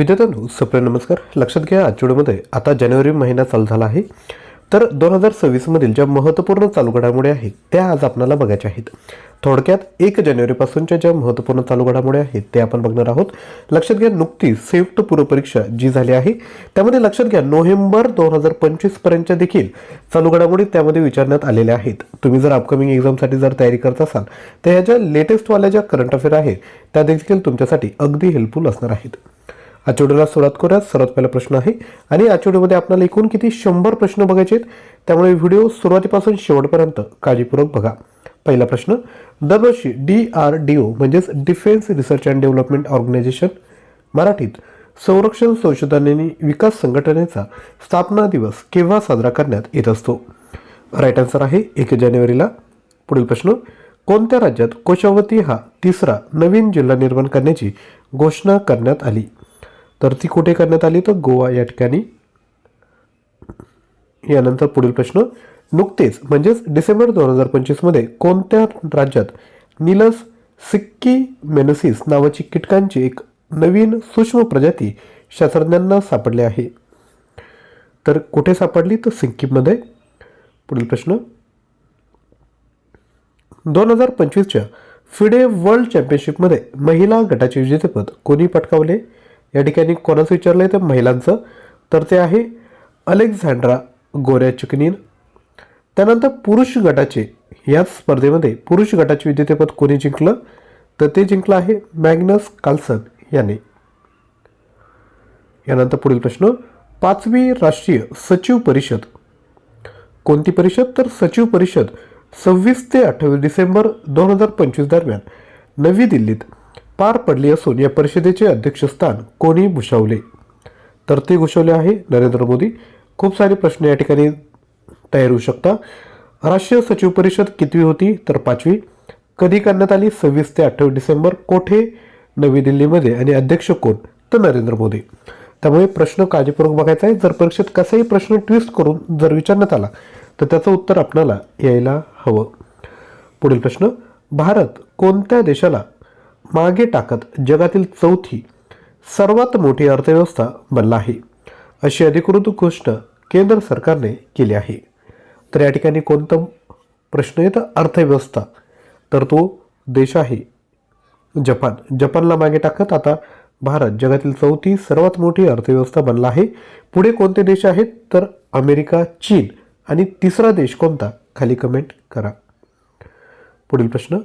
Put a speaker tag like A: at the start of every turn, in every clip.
A: विद्यार्थ्यांनो सप्रे नमस्कार. लक्षात घ्या आठवड्यामध्ये आता जानेवारी महिना चालू झाला आहे. तर दोन हजार सव्वीसमधील ज्या महत्त्वपूर्ण चालू घडामोडी आहेत त्या आज आपल्याला बघायच्या आहेत. थोडक्यात एक जानेवारीपासूनच्या ज्या महत्त्वपूर्ण चालू घडामोडी आहेत ते आपण बघणार आहोत. लक्षात घ्या नुकतीच संयुक्त पूर्वपरीक्षा जी झाली आहे त्यामध्ये लक्षात घ्या नोव्हेंबर दोन हजार पंचवीसपर्यंतच्या देखील चालू घडामोडी त्यामध्ये विचारण्यात आलेल्या आहेत. तुम्ही जर अपकमिंग एक्झामसाठी जर तयारी करत असाल तर ह्या ज्या लेटेस्टवाल्या ज्या करंट अफेअर आहेत त्या देखील तुमच्यासाठी अगदी हेल्पफुल असणार आहेत. आठवड्याला सुरुवात करूयात सर्वात पहिला प्रश्न आहे आणि आठवड्यामध्ये आपल्याला एकूण किती शंभर प्रश्न बघायचे आहेत? त्यामुळे व्हिडिओ सुरुवातीपासून शेवटपर्यंत काळजीपूर्वक बघा. पहिला प्रश्न दरवर्षी डी आर डी ओ म्हणजेच defence research and development organisation मराठीत संरक्षण संशोधन आणि विकास संघटनेचा स्थापना दिवस केव्हा साजरा करण्यात येत असतो? राईट आन्सर आहे एक जानेवारीला. पुढील प्रश्न कोणत्या राज्यात कोशावती हा तिसरा नवीन जिल्हा निर्माण करण्याची घोषणा करण्यात आली? तर ती कुठे करण्यात आली तर गोवा या ठिकाणी. यानंतर पुढील प्रश्न नुकतेच म्हणजेच डिसेंबर दोन हजार पंचवीसमध्ये कोणत्या राज्यात निलस सिक्की मेनसिस नावाची कीटकांची एक नवीन सूक्ष्म प्रजाती शास्त्रज्ञांना सापडली आहे? तर कुठे सापडली तर सिक्कीममध्ये? पुढील प्रश्न दोन हजार पंचवीसच्या फिडे वर्ल्ड चॅम्पियनशिपमध्ये महिला गटाचे विजेतेपद कोणी पटकावले? या ठिकाणी कोणाचं विचारलं आहे तर महिलांचं? तर ते आहे अलेक्झांड्रा गोऱ्या चिकनीन त्यानंतर पुरुष गटाचे याच स्पर्धेमध्ये पुरुष गटाचे विजेतेपद कोणी जिंकलं? तर ते जिंकलं आहे मॅग्नस कार्लसन याने. यानंतर पुढील प्रश्न पाचवी राष्ट्रीय सचिव परिषद. कोणती परिषद? तर सचिव परिषद सव्वीस ते अठ्ठावीस डिसेंबर दोन हजार पंचवीस दरम्यान नवी दिल्लीत. पार पडली असून या परिषदेचे अध्यक्षस्थान कोणी भूषवले? तर ते घुसवले आहे नरेंद्र मोदी. खूप सारे प्रश्न या ठिकाणी तयार होऊ शकता. राष्ट्रीय सचिव परिषद कितवी होती? तर पाचवी. कधी करण्यात आली? सव्वीस ते अठ्ठावीस डिसेंबर. कोठे? नवी दिल्लीमध्ये. आणि अध्यक्ष कोण? तर नरेंद्र मोदी. त्यामुळे प्रश्न काळजीपूर्वक बघायचा आहे. जर परीक्षेत कसाही प्रश्न ट्विस्ट करून जर विचारण्यात आला तर त्याचं उत्तर आपणाला यायला हवं. पुढील प्रश्न. भारत कोणत्या देशाला मागे टाकत जगातील चौथी सर्वात मोठी अर्थव्यवस्था बनला आहे अशी अधिकृत घोषणा केंद्र सरकारने केली आहे. तर या ठिकाणी कोणता प्रश्न येतं अर्थव्यवस्था? तर तो देश आहे जपान. जपानला मागे टाकत आता भारत जगातील चौथी सर्वात मोठी अर्थव्यवस्था बनला आहे. पुढे कोणते देश आहेत? तर अमेरिका चीन आणि तिसरा देश कोणता? खाली कमेंट करा. पुढील प्रश्न.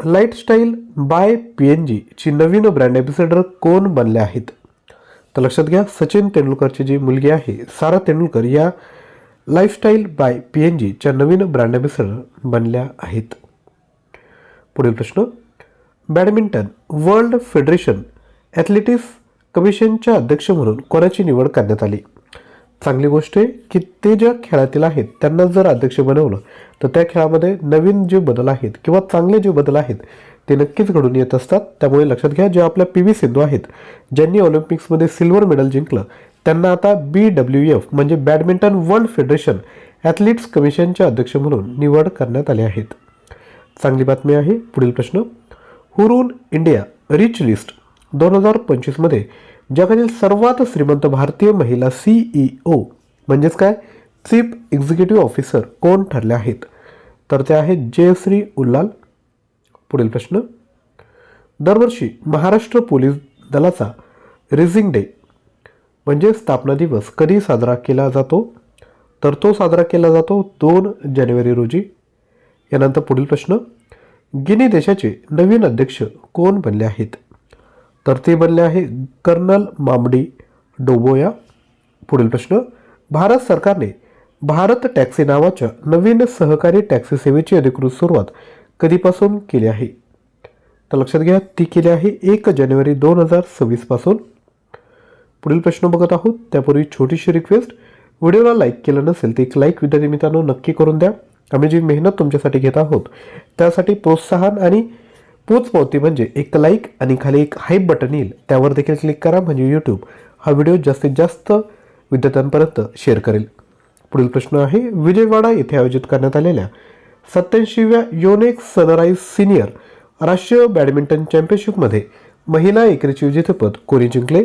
A: लाईफस्टाईल बाय पी एन जीची नवीन ब्रँड एम्बेसेडर कोण बनले आहेत? तर लक्षात घ्या सचिन तेंडुलकरची जी मुलगी आहे सारा तेंडुलकर या लाईफस्टाईल बाय पी एन जीच्या नवीन ब्रँड एम्बेसेडर बनल्या आहेत. पुढील प्रश्न बॅडमिंटन वर्ल्ड फेडरेशन ॲथलेटिक्स कमिशनच्या अध्यक्ष म्हणून कोणाची निवड करण्यात आली? चांगली गोष्ट आहे की ते ज्या खेळातील आहेत त्यांना जर अध्यक्ष बनवलं तर त्या खेळामध्ये नवीन जे बदल आहेत किंवा चांगले जे बदल आहेत ते नक्कीच घडून येत असतात. त्यामुळे लक्षात घ्या जे आपल्या पी व्ही सिंधू आहेत ज्यांनी ऑलिम्पिक्समध्ये सिल्वर मेडल जिंकलं त्यांना आता बी डब्ल्यू एफ म्हणजे बॅडमिंटन वर्ल्ड फेडरेशन ॲथलीट्स कमिशनचे अध्यक्ष म्हणून निवड करण्यात आले आहेत. चांगली बातमी आहे पुढील प्रश्न. हुरून इंडिया रिच लिस्ट दोन हजार पंचवीसमध्ये जगातील सर्वात श्रीमंत भारतीय महिला सीईओ म्हणजेच काय? चीफ एक्झिक्युटिव्ह ऑफिसर कोण ठरले आहेत? तर ते आहेत जयश्री उल्लाल. पुढील प्रश्न. दरवर्षी महाराष्ट्र पोलीस दलाचा रिझिंग डे म्हणजे स्थापना दिवस कधी साजरा केला जातो? तर तो साजरा केला जातो दोन जानेवारी रोजी. यानंतर पुढील प्रश्न. गिनी देशाचे नवीन अध्यक्ष कोण बनले आहेत? तर ते बनले आहे कर्नल मामडी डोबोया. पुढील प्रश्न भारत सरकारने भारत टॅक्सी नावाच्या नवीन सहकारी टॅक्सी सेवेची अधिकृत सुरुवात कधीपासून केली आहे? तर लक्षात घ्या ती केली आहे एक जानेवारी दोन हजार सव्वीसपासून पुढील प्रश्न बघत आहोत. त्यापूर्वी छोटीशी रिक्वेस्ट व्हिडिओला लाईक केलं नसेल तर एक लाईक विद्यार्थी मित्रांनो नक्की करून द्या. आम्ही जी मेहनत तुमच्यासाठी घेत आहोत त्यासाठी प्रोत्साहन आणि पोचपावती म्हणजे एक लाईक आणि खाली एक हाईप बटन येईल. त्यावर देखील क्लिक करा म्हणजे यूट्यूब हा व्हिडिओ जास्तीत जास्त विद्यार्थ्यांपर्यंत शेअर करेल. पुढील प्रश्न आहे विजयवाडा येथे आयोजित करण्यात आलेल्या सत्याऐंशीव्या योनेक्स सनराईज सिनियर राष्ट्रीय बॅडमिंटन चॅम्पियनशिपमध्ये महिला एकेरीचे विजेतेपद कोणी जिंकले?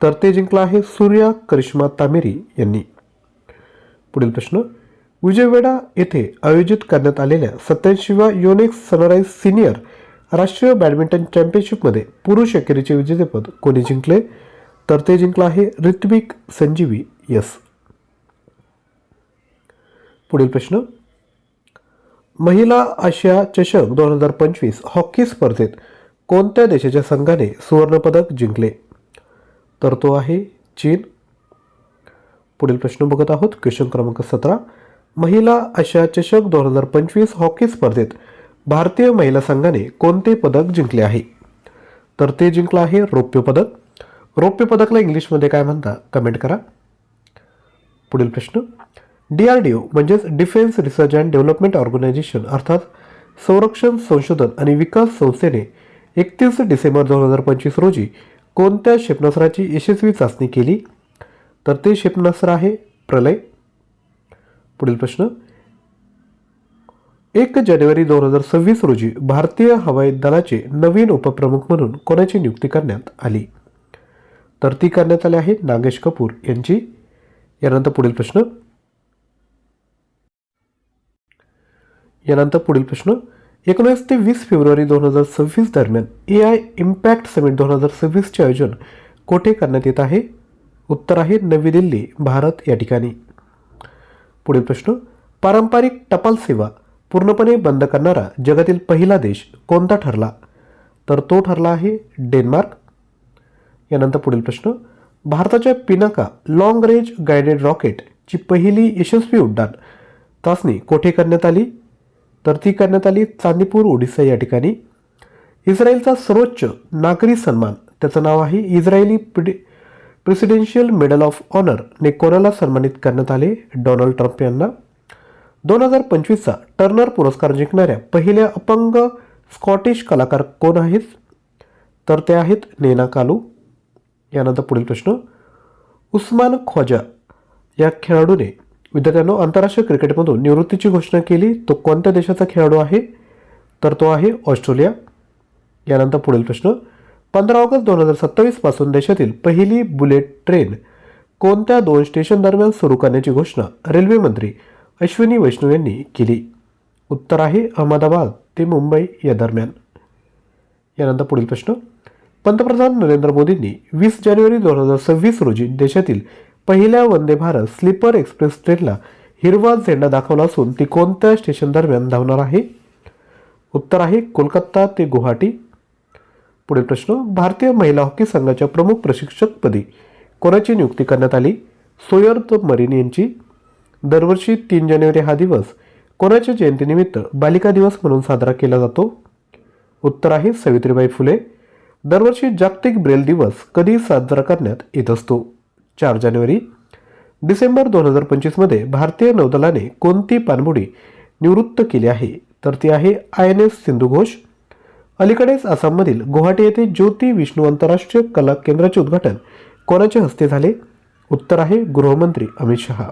A: तर ते जिंकलं आहे सूर्या करिश्मा तामेरी यांनी. पुढील प्रश्न विजयवाडा येथे आयोजित करण्यात आलेल्या सत्याऐंशीव्या योनेक्स सनराईज सिनियर राष्ट्रीय बॅडमिंटन चॅम्पियनशिपमध्ये पुरुष एकेरीचे विजेतेपद कोणी जिंकले? तर ते जिंकलं आहे ऋत्विक संजीवी यस. पुढील प्रश्न. महिला आशिया चषक दोन हजार पंचवीस हॉकी स्पर्धेत कोणत्या देशाच्या संघाने सुवर्णपदक जिंकले? तर तो आहे चीन. पुढील प्रश्न बघत आहोत. क्वेश्चन क्रमांक सतरा. महिला आशिया चषक दोन हजार पंचवीस हॉकी स्पर्धेत भारतीय महिला संघाने कोणते पदक जिंकले आहे? तर ते जिंकलं आहे रौप्य पदक. रौप्य पदकला इंग्लिशमध्ये काय म्हणता? कमेंट करा. पुढील प्रश्न. डी आर डी ओ म्हणजेच defence research and development organisation अर्थात संरक्षण संशोधन आणि विकास संस्थेने एकतीस डिसेंबर दोन हजार पंचवीस रोजी कोणत्या क्षेपणास्त्राची यशस्वी चाचणी केली? तर ते क्षेपणास्त्र आहे प्रलय. पुढील प्रश्न. एक जानेवारी दोन हजार सव्वीस रोजी भारतीय हवाई दलाचे नवीन उपप्रमुख म्हणून कोणाची नियुक्ती करण्यात आली? तर ती करण्यात आली आहे नागेश कपूर यांची. यानंतर पुढील प्रश्न. यानंतर पुढील प्रश्न. एकोणीस ते वीस फेब्रुवारी दोन हजार सव्वीस दरम्यान ए आय इम्पॅक्ट समिट दोन हजार सव्वीसचे आयोजन कोठे करण्यात येत आहे? उत्तर आहे नवी दिल्ली भारत या ठिकाणी. पुढील प्रश्न. पारंपरिक टपाल सेवा पूर्णपणे बंद करणारा जगातील पहिला देश कोणता ठरला? तर तो ठरला आहे डेन्मार्क. यानंतर पुढील प्रश्न. भारताच्या पिनाका लाँग रेंज गायडेड रॉकेटची पहिली यशस्वी उड्डाण चाचणी कोठे करण्यात आली? तर ती करण्यात आली चांदीपूर ओडिसा या ठिकाणी. इस्रायलचा सर्वोच्च नागरी सन्मान त्याचं नाव आहे Israeli pre presidential medal of ऑनरने कोणाला सन्मानित करण्यात आले? डोनाल्ड ट्रम्प यांना. दोन हजार पंचवीसचा टर्नर पुरस्कार जिंकणाऱ्या पहिल्या अपंग स्कॉटिश कलाकार कोण आहेत? तर ते आहेत नेना कालू. यानंतर पुढील प्रश्न. उस्मान ख्वाजा या खेळाडूने विद्यार्थ्यांनो आंतरराष्ट्रीय क्रिकेटमधून निवृत्तीची घोषणा केली. तो कोणत्या देशाचा खेळाडू आहे? तर तो आहे ऑस्ट्रेलिया. यानंतर पुढील प्रश्न. पंधरा ऑगस्ट दोन हजार सत्तावीसपासून देशातील पहिली बुलेट ट्रेन कोणत्या दोन स्टेशन दरम्यान सुरू करण्याची घोषणा रेल्वे मंत्री अश्विनी वैष्णव यांनी केली. उत्तर आहे अहमदाबाद ते मुंबई या दरम्यान. यानंतर पुढील प्रश्न. पंतप्रधान नरेंद्र मोदींनी वीस जानेवारी दोन हजार सव्वीस रोजी देशातील पहिल्या वंदे भारत स्लीपर एक्सप्रेस ट्रेनला हिरवा झेंडा दाखवला असून ती कोणत्या स्टेशन दरम्यान धावणार आहे? उत्तर आहे कोलकाता ते गुवाहाटी. पुढील प्रश्न. भारतीय महिला हॉकी संघाच्या प्रमुख प्रशिक्षकपदी कोणाची नियुक्ती करण्यात आली? सोयर्द मरीन यांची. दरवर्षी तीन जानेवारी हा दिवस कोणाच्या जयंतीनिमित्त बालिका दिवस म्हणून साजरा केला जातो? उत्तर आहे सावित्रीबाई फुले. दरवर्षी जागतिक ब्रेल दिवस कधी साजरा करण्यात येत असतो? चार जानेवारी. डिसेंबर दोन हजार पंचवीसमध्ये भारतीय नौदलाने कोणती पाणबुडी निवृत्त केली आहे? तर ती आहे आय एन एस सिंधुघोष अलीकडेच आसाममधील गुवाहाटी येथे ज्योती विष्णू आंतरराष्ट्रीय कला केंद्राचे उद्घाटन कोणाच्या हस्ते झाले? उत्तर आहे गृहमंत्री अमित शहा.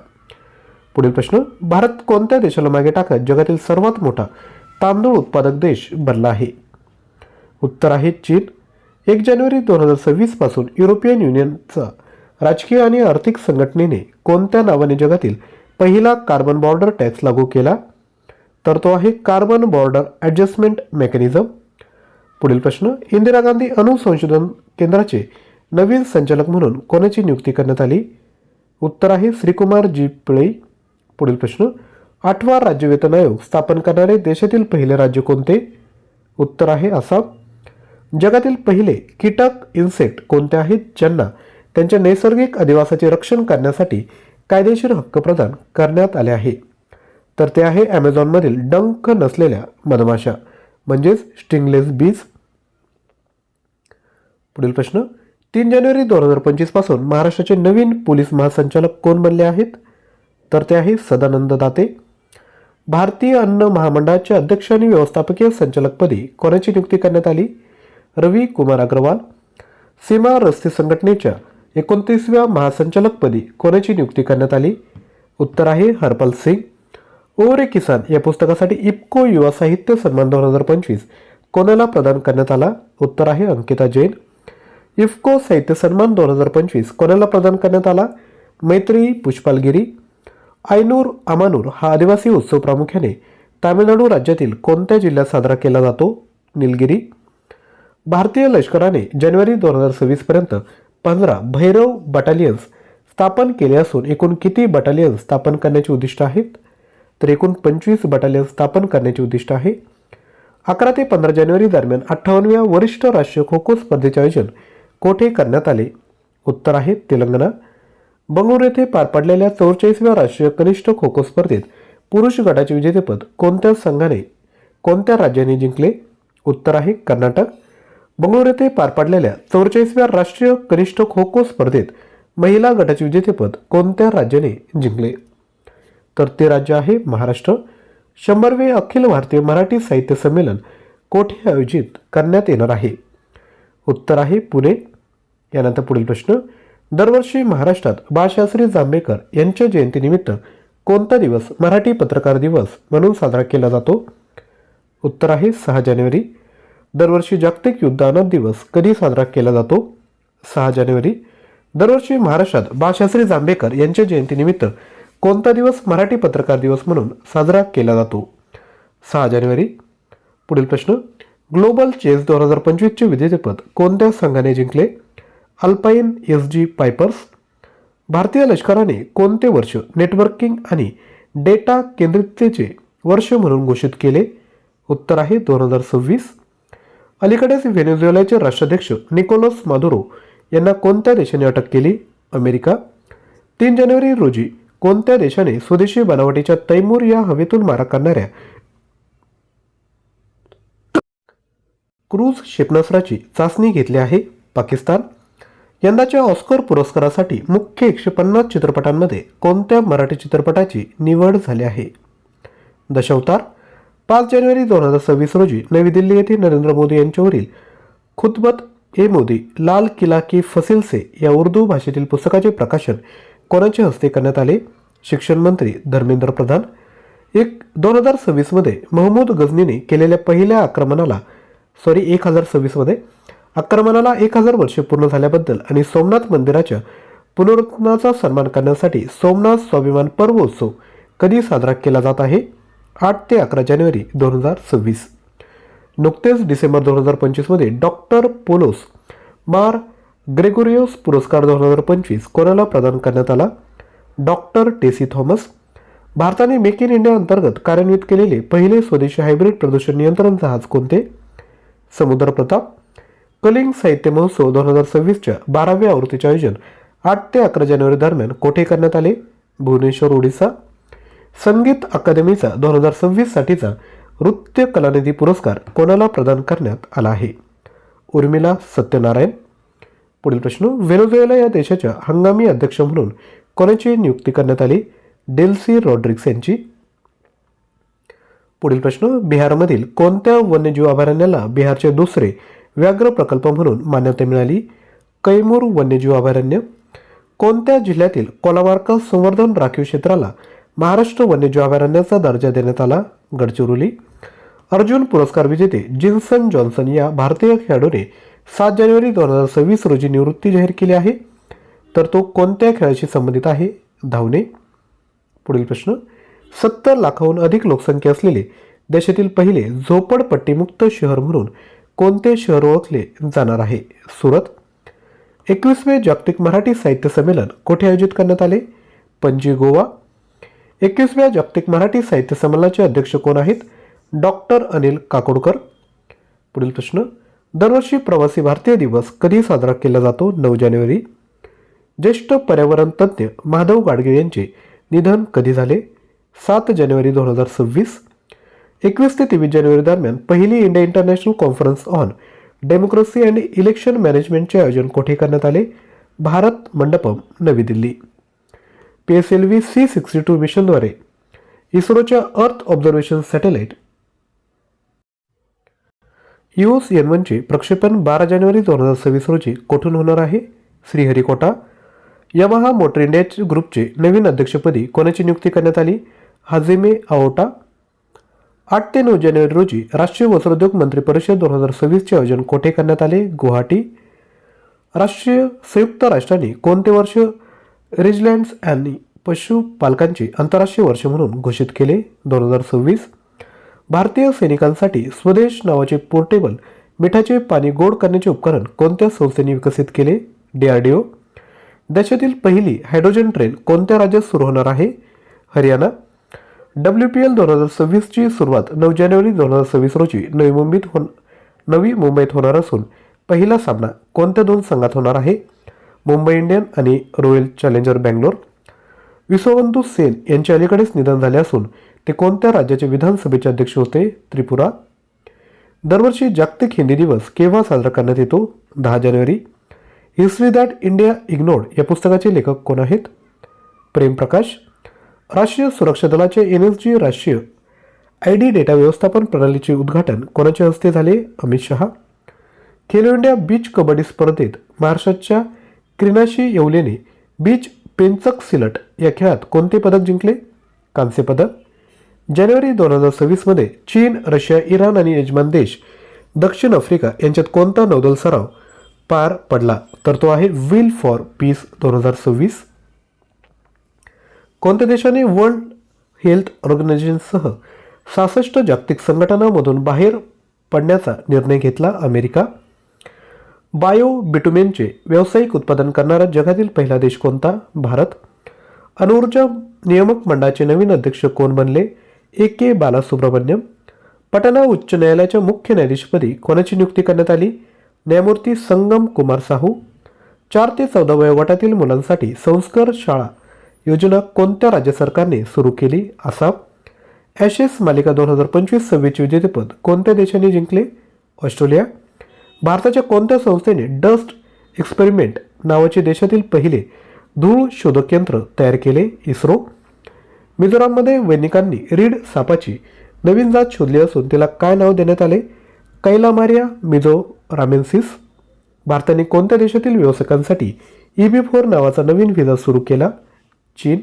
A: पुढील प्रश्न भारत कोणत्या देशाला मागे टाकत जगातील सर्वात मोठा तांदूळ उत्पादक देश बनला आहे? उत्तर आहे चीन. एक जानेवारी दोन हजार सव्वीसपासून युरोपियन युनियनचा राजकीय आणि आर्थिक संघटनेने कोणत्या नावाने जगातील पहिला कार्बन बॉर्डर टॅक्स लागू केला? तर तो आहे कार्बन बॉर्डर ॲडजस्टमेंट मेकॅनिझम. पुढील प्रश्न इंदिरा गांधी अणुसंशोधन केंद्राचे नवीन संचालक म्हणून कोणाची नियुक्ती करण्यात आली? उत्तर आहे श्रीकुमार जी पिळई. पुढील प्रश्न आठवा राज्य वेतन आयोग स्थापन करणारे देशातील पहिले राज्य कोणते? उत्तर आहे आसाम. जगातील पहिले कीटक इन्सेक्ट कोणते आहेत? ज्यांना त्यांच्या नैसर्गिक अधिवासाचे रक्षण करण्यासाठी कायदेशीर हक्क प्रदान करण्यात आले आहे. तर ते आहे ॲमेझॉनमधील डंक नसलेल्या मधमाशा म्हणजेच स्टिंगलेस बीज. पुढील प्रश्न तीन जानेवारी दोन हजार पंचवीसपासून महाराष्ट्राचे नवीन पोलीस महासंचालक कोण बनले आहेत? तर ते आहे सदानंद दाते. भारतीय अन्न महामंडळाचे अध्यक्ष आणि व्यवस्थापकीय संचालकपदी कोणाची नियुक्ती करण्यात आली? रवी कुमार अग्रवाल. सीमा रस्ते संघटनेच्या एकोणतीसव्या महासंचालकपदी कोणाची नियुक्ती करण्यात आली? उत्तर आहे हरपाल सिंग. ओरे किसान या पुस्तकासाठी इफ्को युवा साहित्य सन्मान दोन हजार पंचवीस कोणाला प्रदान करण्यात आला? उत्तर आहे अंकिता जैन. इफ्को साहित्य सन्मान दोन हजार पंचवीस कोणाला प्रदान करण्यात आला? मैत्री पुष्पालगिरी. आयनूर अमानूर हा आदिवासी उत्सव प्रामुख्याने तामिळनाडू राज्यातील कोणत्या जिल्ह्यात साजरा केला जातो? निलगिरी. भारतीय लष्कराने जानेवारी दोन हजार सव्वीसपर्यंत पंधरा भैरव बटालियन्स स्थापन केले असून एकूण किती बटालियन्स स्थापन करण्याची उद्दिष्ट आहेत? तर एकूण पंचवीस बटालियन स्थापन करण्याची उद्दिष्ट आहे. अकरा ते पंधरा जानेवारी दरम्यान अठ्ठावन्नव्या वरिष्ठ राष्ट्रीय खो खो स्पर्धेचे आयोजन कोठे करण्यात आले? उत्तर आहे तेलंगणा. बंगळुरू येथे पार पडलेल्या चौवेचाळीसव्या राष्ट्रीय कनिष्ठ खो खो स्पर्धेत पुरुष गटाचे विजेतेपद कोणत्या संघाने कोणत्या राज्याने जिंकले? उत्तर आहे कर्नाटक. बंगळुरू येथे पार पडलेल्या चौवेचाळीसव्या राष्ट्रीय कनिष्ठ खो खो स्पर्धेत महिला गटाचे विजेतेपद कोणत्या राज्याने जिंकले? तर ते राज्य आहे महाराष्ट्र. शंभरवे अखिल भारतीय मराठी साहित्य संमेलन कोठे आयोजित करण्यात येणार आहे? उत्तर आहे पुणे. यानंतर पुढील प्रश्न. दरवर्षी महाराष्ट्रात बाळशास्त्री जांभेकर यांच्या जयंतीनिमित्त कोणता दिवस मराठी पत्रकार दिवस म्हणून साजरा केला जातो? उत्तर आहे सहा जानेवारी. दरवर्षी जागतिक युद्ध दिवस कधी साजरा केला जातो? सहा जानेवारी. दरवर्षी महाराष्ट्रात बाळशास्त्री जांभेकर यांच्या जयंतीनिमित्त कोणता दिवस मराठी पत्रकार दिवस म्हणून साजरा केला जातो? सहा जानेवारी. पुढील प्रश्न. ग्लोबल चेस दोन हजार पंचवीसचे विजेतेपद कोणत्या संघाने जिंकले? अल्पाईन एस जी पायपर्स भारतीय लष्कराने कोणते वर्ष नेटवर्किंग आणि डेटा केंद्रिततेचे वर्ष म्हणून घोषित केले? उत्तर आहे दोन हजार सव्वीस. अलीकडेच व्हेनेझुएलाचे राष्ट्राध्यक्ष निकोलस मादुरो यांना कोणत्या देशाने अटक केली? अमेरिका. तीन जानेवारी रोजी कोणत्या देशाने स्वदेशी बनावटीच्या तैमूर या हवेतून मारा करणाऱ्या क्रूज क्षेपणास्त्राची चाचणी घेतली आहे? पाकिस्तान. यंदाच्या ऑस्कर पुरस्कारासाठी मुख्य एकशे पन्नास चित्रपटांमध्ये कोणत्या मराठी चित्रपटाची निवड झाली आहे? दशावतार पाच जानेवारी दोन हजार सव्वीस रोजी नवी दिल्ली येथे नरेंद्र मोदी यांच्यावरील खुतबत ए मोदी लाल किला की फसिल से या उर्दू भाषेतील पुस्तकाचे प्रकाशन कोणाच्या हस्ते करण्यात आले? शिक्षण मंत्री धर्मेंद्र प्रधान. एक दोन हजार सव्वीसमध्ये महमूद गझनीने केलेल्या पहिल्या आक्रमणाला सॉरी एक हजार सव्वीसमध्ये आक्रमणाला एक हजार वर्षे पूर्ण झाल्याबद्दल आणि सोमनाथ मंदिराच्या पुनरुत्थानाचा सन्मान करण्यासाठी सोमनाथ स्वाभिमान पर्व उत्सव कधी साजरा केला जात आहे? आठ ते अकरा जानेवारी दोन हजार सव्वीस. नुकतेच डिसेंबर दोन हजार पंचवीसमध्ये डॉक्टर पोलोस मार ग्रेगोरियोस पुरस्कार दोन हजार पंचवीस कोणाला प्रदान करण्यात आला? डॉक्टर टेसी थॉमस भारताने मेक इन इंडिया अंतर्गत कार्यान्वित केलेले पहिले स्वदेशी हायब्रिड प्रदूषण नियंत्रण जहाज कोणते? समुद्र प्रताप कलिंग साहित्य महोत्सव दोन हजार सव्वीसच्या बाराव्या आवृत्तीचे आयोजन आठ ते अकरा जानेवारी दरम्यान कोठे करण्यात आले? भुवनेश्वर ओडिसा. संगीत अकादमीचा दोन हजार सव्वीससाठीचा नृत्य कलानिधी पुरस्कार कोणाला प्रदान करण्यात आला आहे? उर्मिला सत्यनारायण. पुढील प्रश्न व्हेनेझुएला या देशाच्या हंगामी अध्यक्ष म्हणून कोणाची नियुक्ती करण्यात आली? डेल्सी रॉड्रिक्स यांची. पुढील प्रश्न बिहारमधील कोणत्या वन्यजीव अभयारण्याला बिहारचे दुसरे व्याघ्र प्रकल्प म्हणून मान्यता मिळाली. कैमूर वन्यजीव अभयारण्य. कोणत्या जिल्ह्यातील कोलामार्का संवर्धन राखीव क्षेत्राला महाराष्ट्र वन्यजीव अभयारण्याचा दर्जा देण्यात आला? गडचिरोली. अर्जुन पुरस्कार विजेते जिन्सन जॉन्सन या भारतीय खेळाडूने सात जानेवारी दोन हजार सव्वीस रोजी निवृत्ती जाहीर केली आहे. तर तो कोणत्या खेळाशी संबंधित आहे? धावणे. पुढील प्रश्न. सत्तर लाखाहून अधिक लोकसंख्या असलेले देशातील पहिले झोपडपट्टीमुक्त शहर म्हणून कोणते शहर ओळखले जाणार आहे? सुरत. एकवीसवे जागतिक मराठी साहित्य संमेलन कोठे आयोजित करण्यात आले? पणजी गोवा. एकवीसव्या जागतिक मराठी साहित्य संमेलनाचे अध्यक्ष कोण आहेत? डॉक्टर अनिल काकोडकर. पुढील प्रश्न दरवर्षी प्रवासी भारतीय दिवस कधी साजरा केला जातो? नऊ जानेवारी. ज्येष्ठ पर्यावरण तज्ज्ञ माधव गाडगे यांचे निधन कधी झाले? सात जानेवारी दोन हजार सव्वीस. एकवीस ते तेवीस जानेवारी दरम्यान पहिली India international conference on democracy and election मॅनेजमेंटचे आयोजन कोठे करण्यात आले? भारत मंडपम नवी Delhi. P S L V C sixty two मिशनद्वारे इस्रोच्या अर्थ ऑब्झर्वेशन सॅटेलाइट. यूस एन वनचे प्रक्षेपण बारा जानेवारी दोन हजार सव्वीस रोजी कोठून होणार आहे? श्रीहरिकोटा. यमाहा मोटर इंडिया ग्रुपचे नवीन अध्यक्षपदी कोणाची नियुक्ती करण्यात आली? हाजेमे आओटा. आठ ते नऊ जानेवारी रोजी राष्ट्रीय वस्त्रोद्योग मंत्री परिषद दोन हजार सव्वीसचे आयोजन कोठे करण्यात आले? गुवाहाटी. राष्ट्रीय संयुक्त राष्ट्रांनी कोणते वर्ष? रिजलँड्स आणि पशुपालकांचे आंतरराष्ट्रीय वर्ष म्हणून घोषित केले? दोन हजार सव्वीस. भारतीय सैनिकांसाठी स्वदेश नावाचे पोर्टेबल मिठाचे पाणी गोड करण्याचे उपकरण कोणत्या संस्थेने विकसित केले? डीआरडीओ देशातील पहिली हायड्रोजन ट्रेन कोणत्या राज्यात सुरू होणार आहे? हरियाणा. डब्ल्यू पी एल दोन हजार सव्वीसची सुरुवात नऊ जानेवारी दोन हजार सव्वीस रोजी नवी मुंबईत होण नवी मुंबईत होणार असून पहिला सामना कोणत्या दोन संघात होणार आहे? मुंबई इंडियन आणि रॉयल चॅलेंजर बँगलोर. विश्वबंधू सेन यांचे अलीकडेच निधन झाले असून ते कोणत्या राज्याचे विधानसभेचे अध्यक्ष होते? त्रिपुरा. दरवर्षी जागतिक हिंदी दिवस केव्हा साजरा करण्यात येतो? दहा जानेवारी. हिस्ट्री दॅट इंडिया इग्नोर्ड या पुस्तकाचे लेखक कोण आहेत? प्रेम प्रकाश राष्ट्रीय सुरक्षा दलाचे एन एस जी राष्ट्रीय आय डी डेटा व्यवस्थापन प्रणालीचे उद्घाटन कोणाच्या हस्ते झाले? अमित शहा. खेलो इंडिया बीच कबड्डी स्पर्धेत महाराष्ट्राच्या क्रिनाशी येवलेने बीच पेंचक सिलट या खेळात कोणते पदक जिंकले? कांस्य पदक. जानेवारी दोन हजार सव्वीसमध्ये चीन रशिया इराण आणि यजमान देश दक्षिण आफ्रिका यांच्यात कोणता नौदल सराव पार पडला? तर तो आहे विल फॉर पीस दोन हजार सव्वीस. कोणत्या देशाने वर्ल्ड हेल्थ ऑर्गनायझेशनसह सहासष्ट जागतिक संघटनामधून बाहेर पडण्याचा निर्णय घेतला अमेरिका? बायो बिटुमेनचे व्यावसायिक उत्पादन करणारा जगातील पहिला देश कोणता? भारत. अणुऊर्जा नियामक मंडळाचे नवीन अध्यक्ष कोण बनले? ए के बालासुब्रमण्यम. पटना उच्च न्यायालयाच्या मुख्य न्यायाधीशपदी कोणाची नियुक्ती करण्यात आली? न्यायमूर्ती संगम कुमार साहू. चार ते चौदा वयोगटातील मुलांसाठी संस्कार शाळा योजना कोणत्या राज्य सरकारने सुरू केली? आसाम. ॲशेस मालिका दोन हजार पंचवीस सव्वीसचे विजेतेपद कोणत्या देशाने जिंकले? ऑस्ट्रेलिया. भारताच्या कोणत्या संस्थेने डस्ट एक्सपेरिमेंट नावाचे देशातील पहिले धूळ शोधक यंत्र तयार केले? इस्रो. मिझोराममध्ये वैनिकांनी रीड सापाची नवीन जात शोधली असून तिला काय नाव देण्यात आले? कैलामारिया मिझो रामेन्सिस भारताने कोणत्या देशातील व्यावसायिकांसाठी ई बी फोर नावाचा नवीन व्हिसा सुरू केला? चीन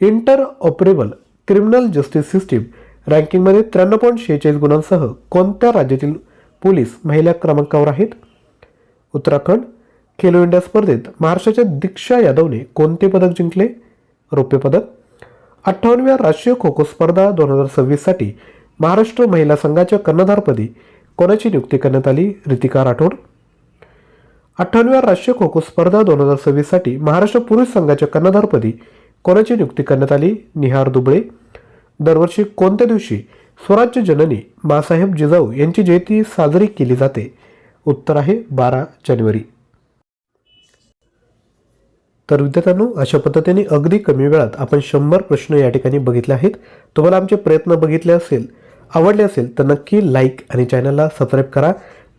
A: inter operable criminal justice system रँकिंगमध्ये त्र्याण्णव पॉईंट शेहेचाळीस गुणांसह कोणत्या राज्यातील पोलीस महिला क्रमांकावर आहेत? उत्तराखंड खेलो इंडिया स्पर्धेत महाराष्ट्राच्या दीक्षा यादवने कोणते पदक जिंकले? रौप्य पदक. अठ्ठावन्नव्या राष्ट्रीय खो खो स्पर्धा दोन हजार सव्वीससाठी महाराष्ट्र महिला संघाच्या कर्णधारपदी कोणाची नियुक्ती करण्यात आली? रितिका राठोड. अठ्ठावन्नव्या राष्ट्रीय खो खो स्पर्धा दोन हजार सव्वीससाठी महाराष्ट्र पुरुष संघाच्या कर्णधारपदी कोणाची नियुक्ती करण्यात आली? निहार दुबळे. दरवर्षी कोणत्या दिवशी स्वराज्य जननी बाळासाहेब जिजाऊ यांची जयंती साजरी केली जाते? उत्तर आहे बारा जानेवारी. तर विद्यार्थ्यांनो अशा पद्धतीने अगदी कमी वेळात आपण शंभर प्रश्न या ठिकाणी बघितले आहेत. तुम्हाला आमचे प्रयत्न बघितले असेल आवडले असेल तर नक्की लाईक आणि चॅनलला सबस्क्राईब करा.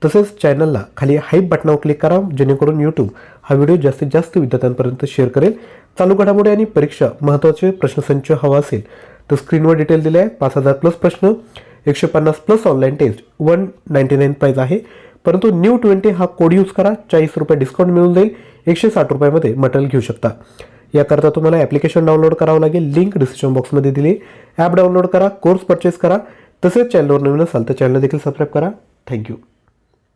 A: तसेच चॅनलला खाली हाईप बटनावर क्लिक करा जेणेकरून यूट्यूब हा व्हिडिओ जास्तीत जास्त विद्यार्थ्यांपर्यंत शेअर करेल. चालू घडामोडी आणि परीक्षा महत्त्वाचे प्रश्नसंच हवा असेल तर स्क्रीनवर डिटेल दिले आहे पाच हजार प्लस प्रश्न एकशे पन्नास plus online test one ninety nine price आहे. परंतु न्यू ट्वेंटी हा कोड यूज करा चाळीस रुपये डिस्काउंट मिळून जाईल एकशे साठ रुपयामध्ये मटेरियल घेऊ शकता. याकरता तुम्हाला ॲप्लिकेशन डाउनलोड करावं लागेल लिंक डिस्क्रिप्शन बॉक्समध्ये दिली ॲप डाउनलोड करा कोर्स परचेस करा. तसेच चॅनलवर नवीन असाल तर चॅनल देखील सबस्क्राईब करा. थँक्यू